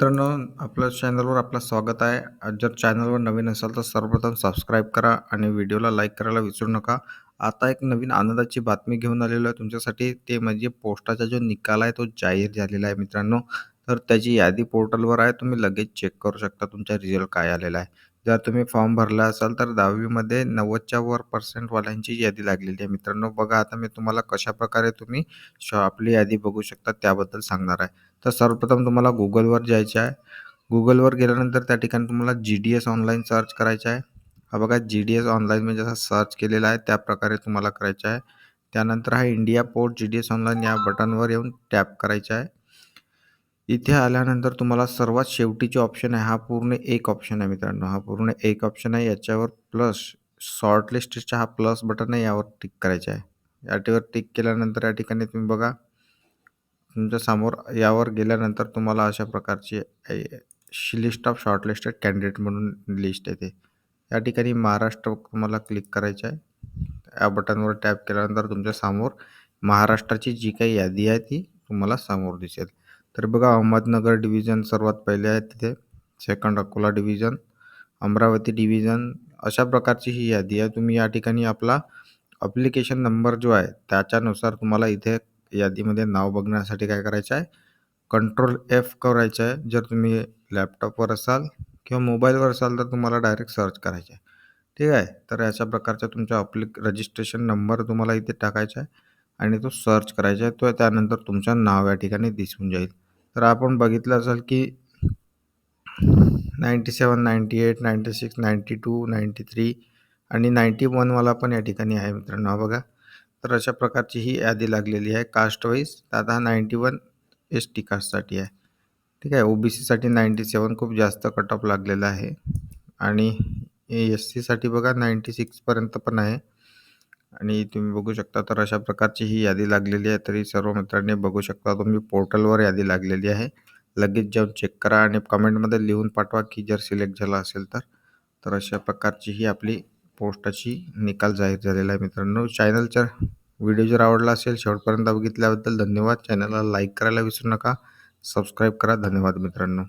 मित्रांनो, आपल्या चॅनलवर आपलं स्वागत आहे. जर चॅनलवर नवीन असाल तर सर्वप्रथम सबस्क्राईब करा आणि व्हिडिओला लाईक करायला विसरू नका. आता एक नवीन आनंदाची बातमी घेऊन आलेलो आहे तुमच्यासाठी. ते म्हणजे पोस्टाचा जो निकाल आहे तो जाहीर झालेला आहे मित्रांनो. तर त्याची यादी पोर्टलवर आहे. तुम्ही लगेच चेक करू शकता तुमचा रिझल्ट काय आलेला आहे. जर तुम्ही फॉर्म भरला असाल तर दहावीमध्ये नव्वदच्या वर पर्सेंटवाल्यांची यादी लागलेली आहे मित्रांनो. बघा आता मी तुम्हाला कशाप्रकारे तुम्ही श आपली यादी बघू शकता त्याबद्दल सांगणार आहे. तर सर्वप्रथम तुम्हाला गुगलवर जायचं आहे. गुगलवर गेल्यानंतर त्या ठिकाणी तुम्हाला जी-डी-एस ऑनलाईन सर्च करायचं आहे. हा बघा जी-डी-एस ऑनलाईन म्हणजे जसा सर्च केलेला आहे त्याप्रकारे तुम्हाला करायचं आहे. त्यानंतर हा इंडिया पोर्ट जी-डी-एस ऑनलाईन या बटनवर येऊन टॅप करायचं आहे. इथे आल्यानंतर तुम्हाला सर्वात शेवटीचे ऑप्शन आहे हा पूर्ण एक ऑप्शन आहे मित्रांनो. हा पूर्ण एक ऑप्शन आहे. याच्यावर प्लस शॉर्टलिस्टचा हा प्लस बटन आहे यावर टिक करायचं आहे. याटीवर टिक केल्यानंतर या ठिकाणी तुम्ही बघा तुमच्यासमोर यावर गेल्यानंतर तुम्हाला अशा प्रकारची लिस्ट ऑफ शॉर्टलिस्टेड कॅन्डिडेट म्हणून लिस्ट येते. या ठिकाणी महाराष्ट्र तुम्हाला क्लिक करायचं आहे. या बटनवर टॅप केल्यानंतर तुमच्यासमोर महाराष्ट्राची जी काही यादी आहे ती तुम्हाला समोर दिसेल. तर बघा अहमदनगर डिव्हिजन सर्वात पहिले आहे तिथे. Second Akola division, Amravati division अशा प्रकारची ही यादी आहे. तुम्ही या ठिकाणी आपला अप्लिकेशन नंबर जो आहे त्याच्यानुसार तुम्हाला इथे यादीमध्ये नाव बघण्यासाठी काय करायचं आहे, कंट्रोल एफ करायचं आहे. जर तुम्ही लॅपटॉपवर असाल किंवा मोबाईलवर असाल तर तुम्हाला डायरेक्ट सर्च करायचं आहे. ठीक आहे. तर अशा प्रकारचा तुमचा अप्लिक रजिस्ट्रेशन नंबर तुम्हाला इथे टाकायचा आहे आणि तो सर्च करायचा आहे. तो त्यानंतर तुमचं नाव या ठिकाणी दिसून जाईल. तर आपण बघितलं असेल की 97, 98, 96, 92, 93 आणि नाईंटी वनवाला पण या ठिकाणी आहे मित्रांनो. बघा. तर अशा प्रकारची ही यादी लागलेली आहे कास्ट वाईज. आता हा 91 एस-टी कास्टसाठी आहे. ठीक आहे. ओ-बी-सीसाठी 97 खूप जास्त कट ऑफ लागलेला आहे आणि एस-सीसाठी बघा नाईंटी सिक्सपर्यंत पण आहे आणि तुम्ही बघू शकता तर अशा प्रकारची ही यादी लागलेली आहे. तरी सर्व मित्रांनी बघू शकता तुम्ही पोर्टलवर यादी लागलेली आहे. लगेच जाऊन चेक करा आणि कमेंटमध्ये लिहून पाठवा की जर सिलेक्ट झाला असेल तर. तर अशा प्रकारची ही आपली पोस्टाची निकाल जाहीर झालेला आहे मित्रांनो. चॅनलचा व्हिडिओ जर आवडला असेल शेवटपर्यंत बघितल्याबद्दल धन्यवाद. चॅनलला लाईक करायला विसरू नका. सबस्क्राईब करा. धन्यवाद मित्रांनो.